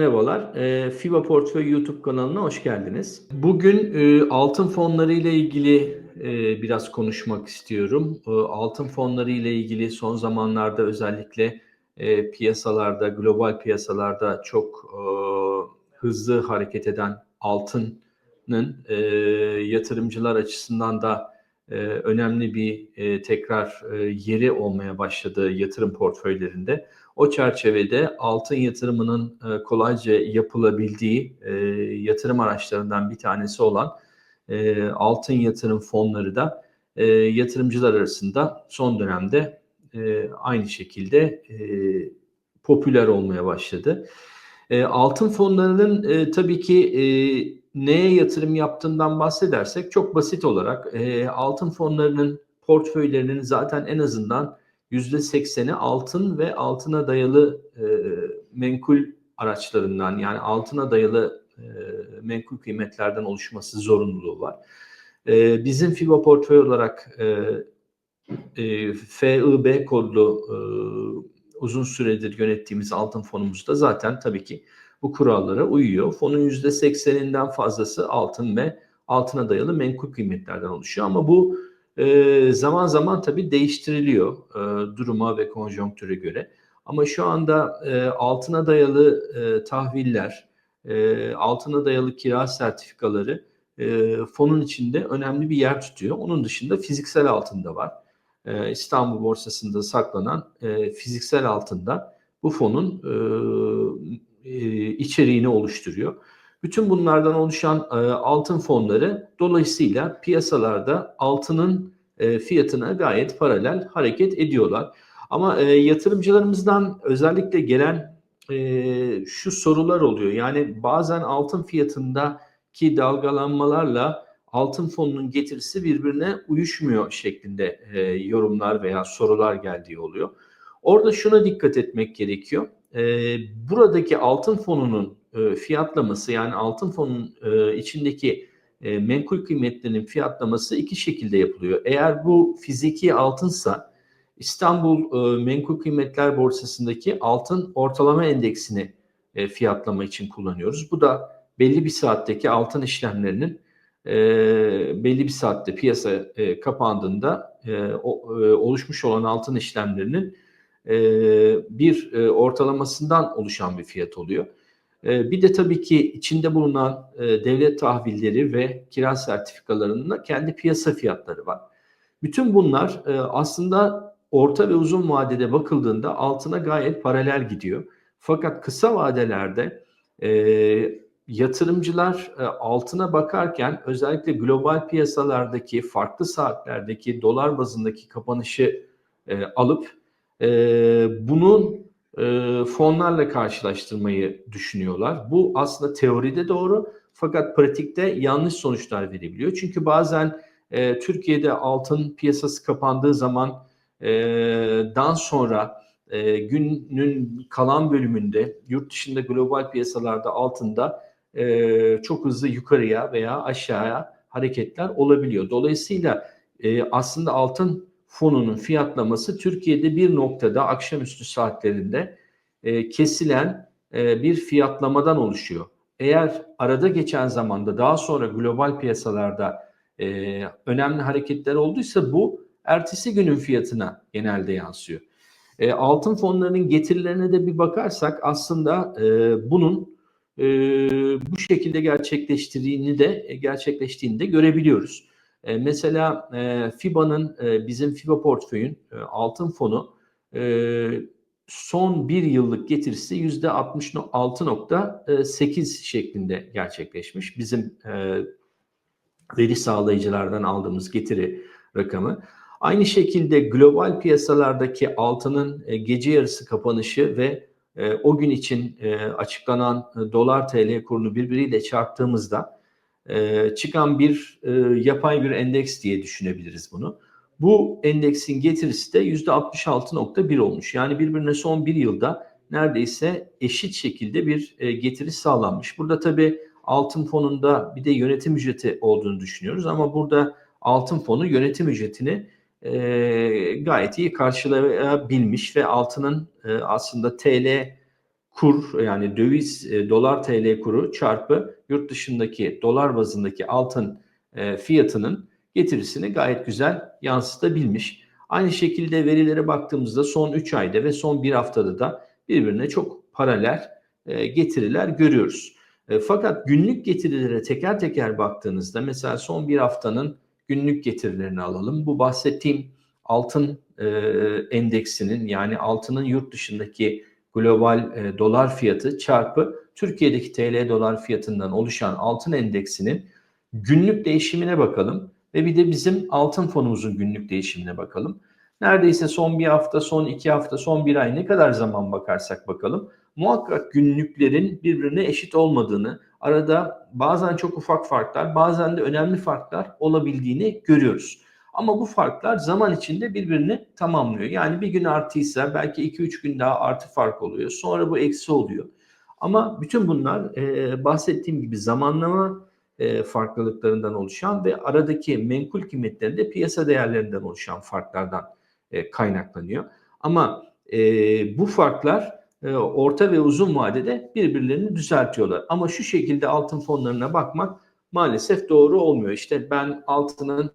Merhabalar, e, FIBA Portföy YouTube kanalına hoş geldiniz. Bugün e, altın fonları ile ilgili e, biraz konuşmak istiyorum. E, altın fonları ile ilgili son zamanlarda özellikle piyasalarda, global piyasalarda çok hızlı hareket eden altının yatırımcılar açısından da önemli bir tekrar yeri olmaya başladığı yatırım portföylerinde. O çerçevede altın yatırımının e, kolayca yapılabildiği e, yatırım araçlarından bir tanesi olan e, altın yatırım fonları da yatırımcılar arasında son dönemde aynı şekilde popüler olmaya başladı. Altın fonlarının tabii ki neye yatırım yaptığından bahsedersek çok basit olarak altın fonlarının portföylerinin zaten en azından %80'i altın ve altına dayalı e, menkul araçlarından yani altına dayalı e, menkul kıymetlerden oluşması zorunluluğu var. E, bizim FIBA portföy olarak e, e, FIB kodlu e, uzun süredir yönettiğimiz altın fonumuzda zaten tabii ki bu kurallara uyuyor. Fonun %80'inden fazlası altın ve altına dayalı menkul kıymetlerden oluşuyor ama bu e, zaman zaman tabii değiştiriliyor e, duruma ve konjonktüre göre. Ama şu anda e, altına dayalı e, tahviller, e, altına dayalı kira sertifikaları e, fonun içinde önemli bir yer tutuyor. Onun dışında fiziksel altında var. E, İstanbul borsasında saklanan e, fiziksel altında bu fonun e, içeriğini oluşturuyor. Bütün bunlardan oluşan e, altın fonları dolayısıyla piyasalarda altının e, fiyatına gayet paralel hareket ediyorlar. Ama e, yatırımcılarımızdan özellikle gelen e, şu sorular oluyor. Yani bazen altın fiyatındaki dalgalanmalarla altın fonunun getirisi birbirine uyuşmuyor şeklinde e, yorumlar veya sorular geldiği oluyor. Orada şuna dikkat etmek gerekiyor. E, buradaki altın fonunun e, fiyatlaması yani altın fonun e, içindeki e, menkul kıymetlerinin fiyatlaması iki şekilde yapılıyor. Eğer bu fiziki altınsa İstanbul Menkul Kıymetler Borsası'ndaki altın ortalama endeksini fiyatlama için kullanıyoruz. Bu da belli bir saatteki altın işlemlerinin belli bir saatte piyasa kapandığında oluşmuş olan altın işlemlerinin bir ortalamasından oluşan bir fiyat oluyor. E, bir de tabii ki içinde bulunan e, devlet tahvilleri ve kira sertifikalarının da kendi piyasa fiyatları var. Bütün bunlar e, aslında orta ve uzun vadede bakıldığında altına gayet paralel gidiyor. Fakat kısa vadelerde yatırımcılar altına bakarken özellikle global piyasalardaki farklı saatlerdeki dolar bazındaki kapanışı alıp bunun e, fonlarla karşılaştırmayı düşünüyorlar. Bu aslında teoride doğru fakat pratikte yanlış sonuçlar verebiliyor. Çünkü bazen e, Türkiye'de altın piyasası kapandığı zaman e, dan sonra e, günün kalan bölümünde yurt dışında global piyasalarda altında e, çok hızlı yukarıya veya aşağıya hareketler olabiliyor. Dolayısıyla e, aslında altın fonunun fiyatlaması Türkiye'de bir noktada akşamüstü saatlerinde e, kesilen e, bir fiyatlamadan oluşuyor. Eğer arada geçen zamanda daha sonra global piyasalarda e, önemli hareketler olduysa bu ertesi günün fiyatına genelde yansıyor. E, altın fonlarının getirilerine de bir bakarsak aslında e, bunun e, bu şekilde gerçekleştiğini de gerçekleştiğini de görebiliyoruz. E, mesela e, FIBA'nın e, bizim FIBA portföyün e, altın fonu e, son bir yıllık getirisi yüzde 66.8 şeklinde gerçekleşmiş. Bizim e, veri sağlayıcılardan aldığımız getiri rakamı. Aynı şekilde global piyasalardaki altının e, gece yarısı kapanışı ve e, o gün için e, açıklanan e, dolar TL kurunu birbiriyle çarptığımızda e, çıkan bir e, yapay bir endeks diye düşünebiliriz bunu. Bu endeksin getirisi de %66.1 olmuş. Yani birbirine son bir yılda neredeyse eşit şekilde bir e, getiri sağlanmış. Burada tabii altın fonunda bir de yönetim ücreti olduğunu düşünüyoruz ama burada altın fonu yönetim ücretini e, gayet iyi karşılayabilmiş ve altının e, aslında TL kur yani döviz e, dolar TL kuru çarpı yurt dışındaki dolar bazındaki altın e, fiyatının getirisini gayet güzel yansıtabilmiş. Aynı şekilde verilere baktığımızda son 3 ayda ve son 1 haftada da birbirine çok paralel e, getiriler görüyoruz. E, fakat günlük getirilere teker teker baktığınızda mesela son bir haftanın günlük getirilerini alalım. Bu bahsettiğim altın e, endeksinin yani altının yurt dışındaki global e, dolar fiyatı çarpı Türkiye'deki TL dolar fiyatından oluşan altın endeksinin günlük değişimine bakalım ve bir de bizim altın fonumuzun günlük değişimine bakalım. Neredeyse son bir hafta, son iki hafta, son bir ay ne kadar zaman bakarsak bakalım muhakkak günlüklerin birbirine eşit olmadığını, arada bazen çok ufak farklar, bazen de önemli farklar olabildiğini görüyoruz. Ama bu farklar zaman içinde birbirini tamamlıyor. Yani bir gün artıysa belki 2-3 gün daha artı fark oluyor. Sonra bu eksi oluyor. Ama bütün bunlar e, bahsettiğim gibi zamanlama e, farklılıklarından oluşan ve aradaki menkul kıymetlerinde piyasa değerlerinden oluşan farklardan e, kaynaklanıyor. Ama e, bu farklar e, orta ve uzun vadede birbirlerini düzeltiyorlar. Ama şu şekilde altın fonlarına bakmak maalesef doğru olmuyor. İşte ben altının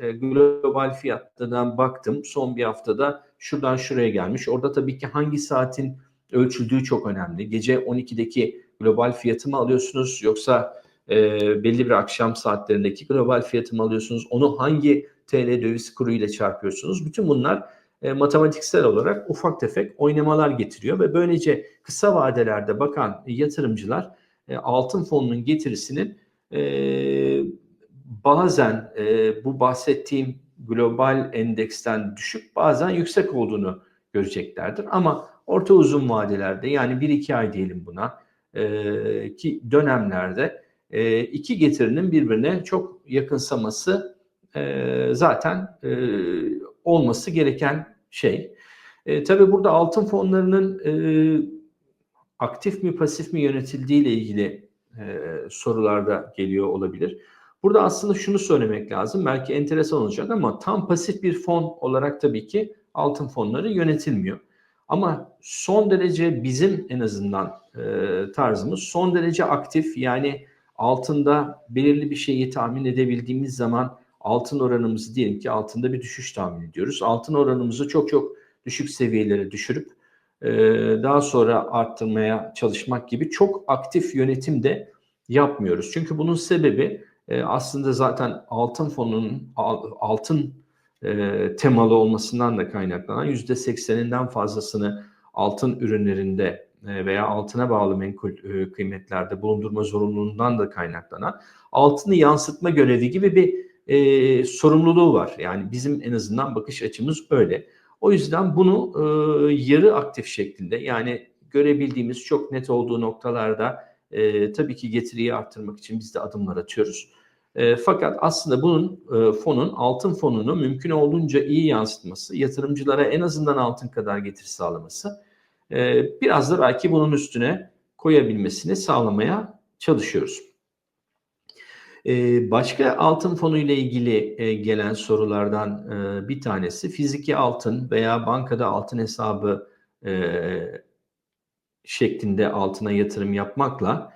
e, global fiyatlarından baktım. Son bir haftada şuradan şuraya gelmiş. Orada tabii ki hangi saatin ölçüldüğü çok önemli. Gece 12'deki global fiyatı mı alıyorsunuz yoksa e, belli bir akşam saatlerindeki global fiyatı mı alıyorsunuz? Onu hangi TL döviz kuru ile çarpıyorsunuz? Bütün bunlar e, matematiksel olarak ufak tefek oynamalar getiriyor ve böylece kısa vadelerde bakan yatırımcılar e, altın fonunun getirisinin e, bazen e, bu bahsettiğim global endeksten düşük bazen yüksek olduğunu göreceklerdir. Ama orta uzun vadelerde yani 1-2 ay diyelim buna e, ki dönemlerde e, iki getirinin birbirine çok yakınsaması e, zaten e, olması gereken şey. E, tabii burada altın fonlarının e, aktif mi pasif mi yönetildiği ile ilgili e, sorular da geliyor olabilir. Burada aslında şunu söylemek lazım. Belki enteresan olacak ama tam pasif bir fon olarak tabii ki altın fonları yönetilmiyor. Ama son derece bizim en azından e, tarzımız son derece aktif yani altında belirli bir şeyi tahmin edebildiğimiz zaman altın oranımızı diyelim ki altında bir düşüş tahmin ediyoruz. Altın oranımızı çok çok düşük seviyelere düşürüp e, daha sonra arttırmaya çalışmak gibi çok aktif yönetim de yapmıyoruz. Çünkü bunun sebebi e, aslında zaten altın fonunun altın e, temalı olmasından da kaynaklanan yüzde sekseninden fazlasını altın ürünlerinde veya altına bağlı menkul kıymetlerde bulundurma zorunluluğundan da kaynaklanan altını yansıtma görevi gibi bir e, sorumluluğu var. Yani bizim en azından bakış açımız öyle. O yüzden bunu e, yarı aktif şeklinde yani görebildiğimiz çok net olduğu noktalarda e, tabii ki getiriyi arttırmak için biz de adımlar atıyoruz. E, fakat aslında bunun e, fonun altın fonunu mümkün olduğunca iyi yansıtması, yatırımcılara en azından altın kadar getiri sağlaması, e, biraz da belki bunun üstüne koyabilmesini sağlamaya çalışıyoruz. Ee, başka altın fonu ile ilgili e, gelen sorulardan e, bir tanesi fiziki altın veya bankada altın hesabı e, şeklinde altına yatırım yapmakla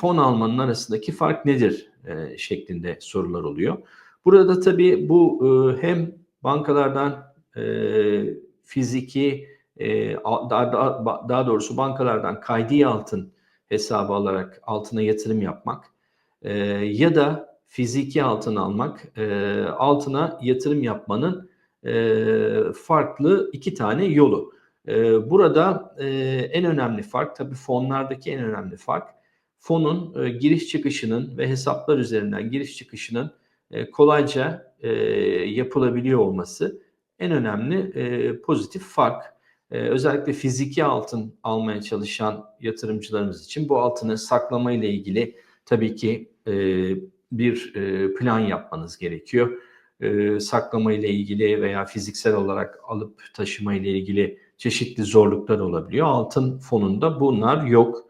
fon almanın arasındaki fark nedir şeklinde sorular oluyor. Burada tabii bu hem bankalardan fiziki daha doğrusu bankalardan kaydi altın hesabı alarak altına yatırım yapmak e, ya da fiziki altın almak, e, altına yatırım yapmanın e, farklı iki tane yolu. E, burada e, en önemli fark tabii fonlardaki en önemli fark fonun e, giriş çıkışının ve hesaplar üzerinden giriş çıkışının e, kolayca yapılabiliyor olması en önemli pozitif fark. Özellikle fiziki altın almaya çalışan yatırımcılarımız için bu altını saklama ile ilgili tabii ki bir plan yapmanız gerekiyor. Saklama ile ilgili veya fiziksel olarak alıp taşıma ile ilgili çeşitli zorluklar olabiliyor. Altın fonunda bunlar yok.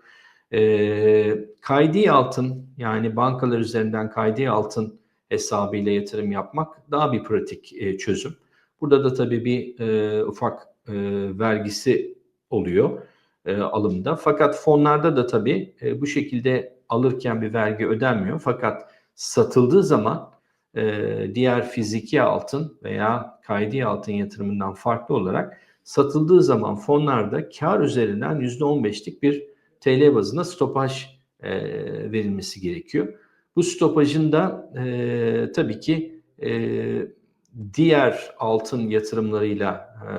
E, kaydi altın yani bankalar üzerinden kaydi altın hesabıyla yatırım yapmak daha bir pratik e, çözüm. Burada da tabii bir e, ufak e, vergisi oluyor. e, alımda. Fakat fonlarda da tabii e, bu şekilde alırken bir vergi ödenmiyor. Fakat satıldığı zaman e, diğer fiziki altın veya kaydi altın yatırımından farklı olarak satıldığı zaman fonlarda kar üzerinden %15'lik bir TL bazında stopaj e, verilmesi gerekiyor. Bu stopajın da e, tabii ki e, diğer altın yatırımlarıyla e,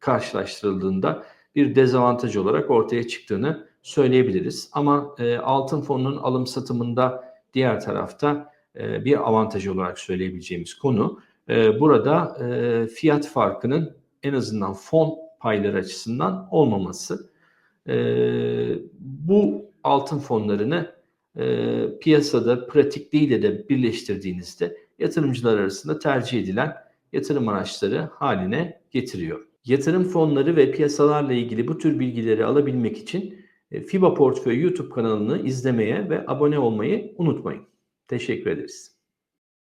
karşılaştırıldığında bir dezavantaj olarak ortaya çıktığını söyleyebiliriz. Ama e, altın fonunun alım satımında diğer tarafta e, bir avantaj olarak söyleyebileceğimiz konu e, burada e, fiyat farkının en azından fon payları açısından olmaması. E, bu altın fonlarını e, piyasada pratikliğiyle de birleştirdiğinizde yatırımcılar arasında tercih edilen yatırım araçları haline getiriyor. Yatırım fonları ve piyasalarla ilgili bu tür bilgileri alabilmek için e, FIBA Portföy YouTube kanalını izlemeye ve abone olmayı unutmayın. Teşekkür ederiz.